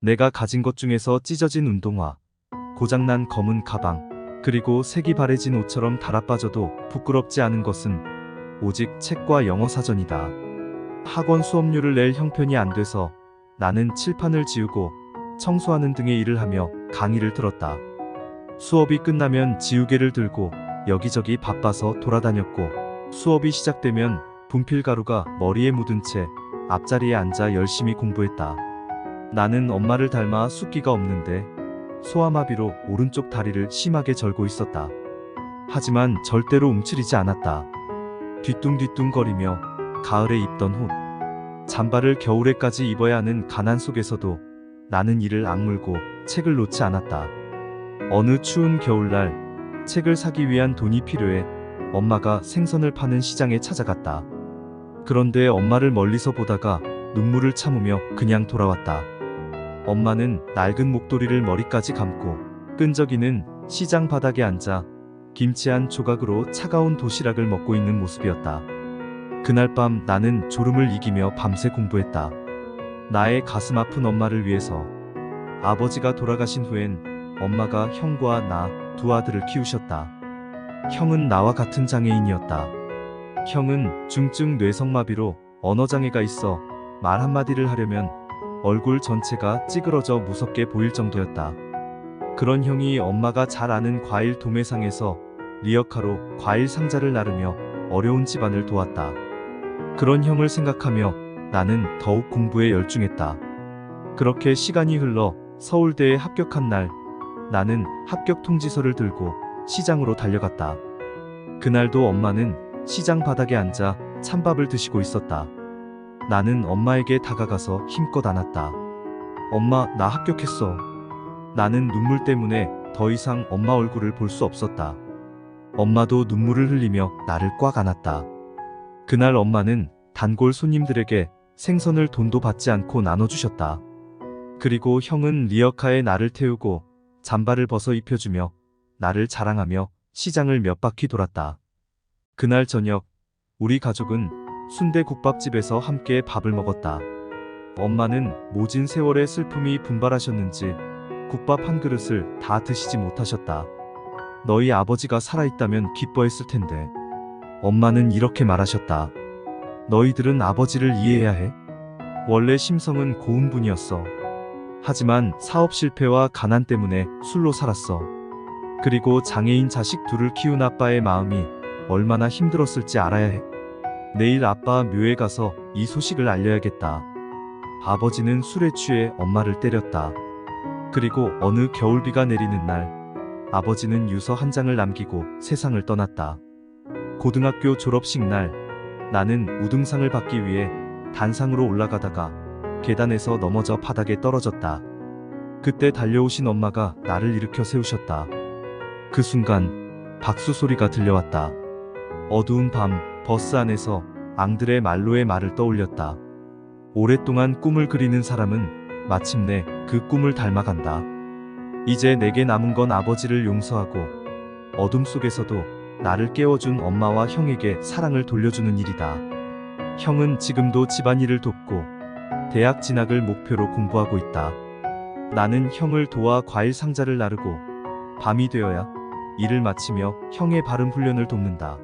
내가 가진 것 중에서 찢어진 운동화, 고장난 검은 가방, 그리고 색이 바래진 옷처럼 달아빠져도 부끄럽지 않은 것은 오직 책과 영어 사전이다. 학원 수업료를 낼 형편이 안 돼서 나는 칠판을 지우고 청소하는 등의 일을 하며 강의를 들었다. 수업이 끝나면 지우개를 들고 여기저기 바빠서 돌아다녔고 수업이 시작되면 분필가루가 머리에 묻은 채 앞자리에 앉아 열심히 공부했다. 나는 엄마를 닮아 숫기가 없는데 소아마비로 오른쪽 다리를 심하게 절고 있었다. 하지만 절대로 움츠리지 않았다. 뒤뚱뒤뚱거리며 가을에 입던 옷, 잠바를 겨울에까지 입어야 하는 가난 속에서도 나는 이를 악물고 책을 놓지 않았다. 어느 추운 겨울날 책을 사기 위한 돈이 필요해 엄마가 생선을 파는 시장에 찾아갔다. 그런데 엄마를 멀리서 보다가 눈물을 참으며 그냥 돌아왔다. 엄마는 낡은 목도리를 머리까지 감고 끈적이는 시장 바닥에 앉아 김치 한 조각으로 차가운 도시락을 먹고 있는 모습이었다. 그날 밤 나는 졸음을 이기며 밤새 공부했다. 나의 가슴 아픈 엄마를 위해서 아버지가 돌아가신 후엔 엄마가 형과 나 두 아들을 키우셨다. 형은 나와 같은 장애인이었다. 형은 중증 뇌성마비로 언어장애가 있어 말 한마디를 하려면 얼굴 전체가 찌그러져 무섭게 보일 정도였다. 그런 형이 엄마가 잘 아는 과일 도매상에서 리어카로 과일 상자를 나르며 어려운 집안을 도왔다. 그런 형을 생각하며 나는 더욱 공부에 열중했다. 그렇게 시간이 흘러 서울대에 합격한 날, 나는 합격 통지서를 들고 시장으로 달려갔다. 그날도 엄마는 시장 바닥에 앉아 찬밥을 드시고 있었다. 나는 엄마에게 다가가서 힘껏 안았다. 엄마, 나 합격했어. 나는 눈물 때문에 더 이상 엄마 얼굴을 볼 수 없었다. 엄마도 눈물을 흘리며 나를 꽉 안았다. 그날 엄마는 단골 손님들에게 생선을 돈도 받지 않고 나눠주셨다. 그리고 형은 리어카에 나를 태우고 잠바를 벗어 입혀주며 나를 자랑하며 시장을 몇 바퀴 돌았다. 그날 저녁, 우리 가족은 순대국밥집에서 함께 밥을 먹었다. 엄마는 모진 세월의 슬픔이 분발하셨는지 국밥 한 그릇을 다 드시지 못하셨다. 너희 아버지가 살아있다면 기뻐했을 텐데. 엄마는 이렇게 말하셨다. 너희들은 아버지를 이해해야 해. 원래 심성은 고운 분이었어. 하지만 사업 실패와 가난 때문에 술로 살았어. 그리고 장애인 자식 둘을 키운 아빠의 마음이 얼마나 힘들었을지 알아야 해. 내일 아빠 묘에 가서 이 소식을 알려야겠다. 아버지는 술에 취해 엄마를 때렸다. 그리고 어느 겨울비가 내리는 날, 아버지는 유서 한 장을 남기고 세상을 떠났다. 고등학교 졸업식 날, 나는 우등상을 받기 위해 단상으로 올라가다가 계단에서 넘어져 바닥에 떨어졌다. 그때 달려오신 엄마가 나를 일으켜 세우셨다. 그 순간 박수 소리가 들려왔다. 어두운 밤 버스 안에서 앙드레 말로의 말을 떠올렸다. 오랫동안 꿈을 그리는 사람은 마침내 그 꿈을 닮아간다. 이제 내게 남은 건 아버지를 용서하고 어둠 속에서도 나를 깨워준 엄마와 형에게 사랑을 돌려주는 일이다. 형은 지금도 집안일을 돕고 대학 진학을 목표로 공부하고 있다. 나는 형을 도와 과일 상자를 나르고 밤이 되어야 일을 마치며 형의 발음 훈련을 돕는다.